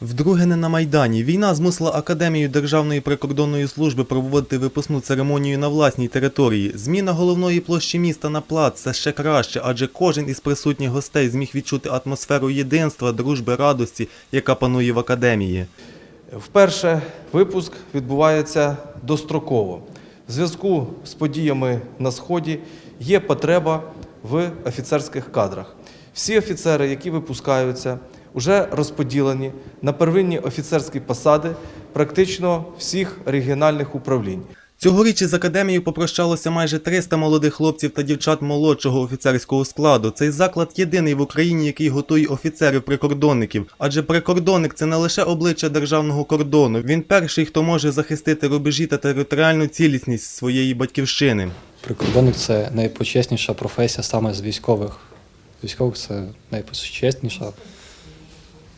Вдруге не на Майдані. Війна змусила Академію Державної прикордонної служби проводити випускну церемонію на власній території. Зміна головної площі міста на плац це ще краще, адже кожен із присутніх гостей зміг відчути атмосферу єдинства, дружби, радості, яка панує в академії. Вперше випуск відбувається достроково. В зв'язку з подіями на Сході є потреба в офіцерських кадрах. Всі офіцери, які випускаються, вже розподілені на первинні офіцерські посади практично всіх регіональних управлінь. Цьогоріч із академією попрощалося майже 300 молодих хлопців та дівчат молодшого офіцерського складу. Цей заклад єдиний в Україні, який готує офіцерів-прикордонників. Адже прикордонник це не лише обличчя державного кордону. Він перший, хто може захистити рубежі та територіальну цілісність своєї батьківщини. Прикордонник це найпочесніша професія саме з військових. Військових це найпочесніша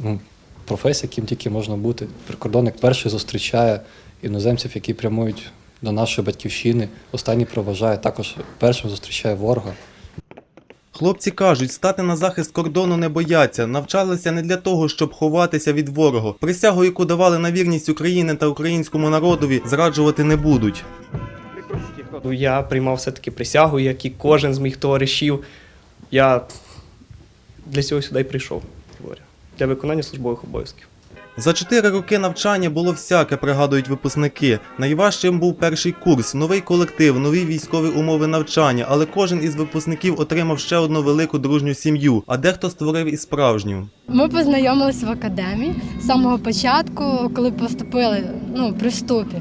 ну, професія, яким тільки можна бути. Прикордонник перший зустрічає іноземців, які прямують до нашої батьківщини. Останній проважає також першим зустрічає ворога. Хлопці кажуть, стати на захист кордону не бояться, навчалися не для того, щоб ховатися від ворога. Присягу, яку давали на вірність Україні та українському народові, зраджувати не будуть. Я приймав все-таки присягу, як і кожен з моїх товаришів. Я для цього сюди й прийшов, говорю, для виконання службових обов'язків. За чотири роки навчання було всяке, пригадують випускники. Найважчим був перший курс, новий колектив, нові військові умови навчання, але кожен із випускників отримав ще одну велику дружню сім'ю, а дехто створив і справжню. Ми познайомилися в академії з самого початку, коли поступили ну, при вступі.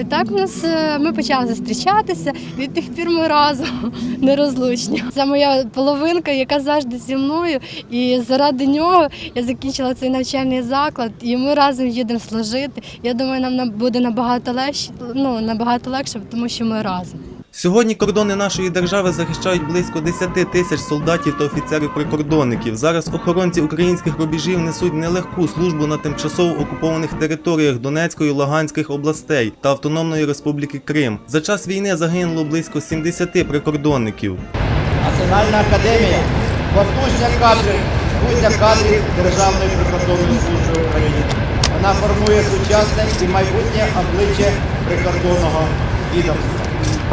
І так у нас е, ми почали зустрічатися. Від тих пір ми разом нерозлучні. Це моя половинка, яка завжди зі мною. І заради нього я закінчила цей навчальний заклад, і ми разом їдемо служити. Я думаю, нам на- буде набагато легше, ну, набагато легше, тому що ми разом. Сьогодні кордони нашої держави захищають близько 10 тисяч солдатів та офіцерів-прикордонників. Зараз охоронці українських рубежів несуть нелегку службу на тимчасово окупованих територіях Донецької, Луганських областей та Автономної Республіки Крим. За час війни загинуло близько 70 прикордонників. Національна академія потужня кадрів, будь кадрів Державної прикордонної служби України. Вона формує сучасне і майбутнє обличчя прикордонного відомства.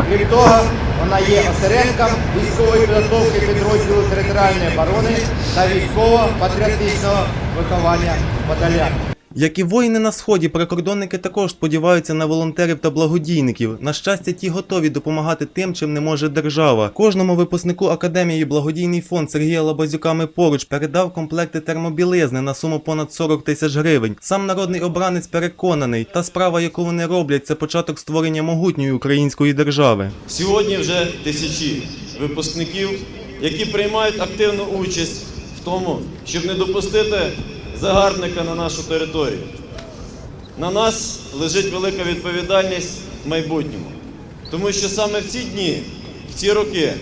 Крім того, вона є осередком військової підготовки підрозділу територіальної оборони та військово-патріотичного виховання батальйону. Як і воїни на сході, прикордонники також сподіваються на волонтерів та благодійників. На щастя, ті готові допомагати тим, чим не може держава. Кожному випускнику академії благодійний фонд Сергія Лабазюка «Ми поруч передав комплекти термобілизни на суму понад 40 тисяч гривень. Сам народний обранець переконаний, та справа, яку вони роблять, це початок створення могутньої української держави. Сьогодні вже тисячі випускників, які приймають активну участь в тому, щоб не допустити загарбника на нашу територію. На нас лежить велика відповідальність в майбутньому, тому що саме в ці дні, в ці роки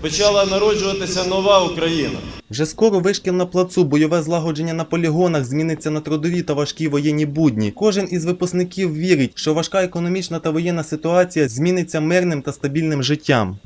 почала народжуватися нова Україна. Вже скоро вишкіл на плацу, бойове злагодження на полігонах зміниться на трудові та важкі воєнні будні. Кожен із випускників вірить, що важка економічна та воєнна ситуація зміниться мирним та стабільним життям.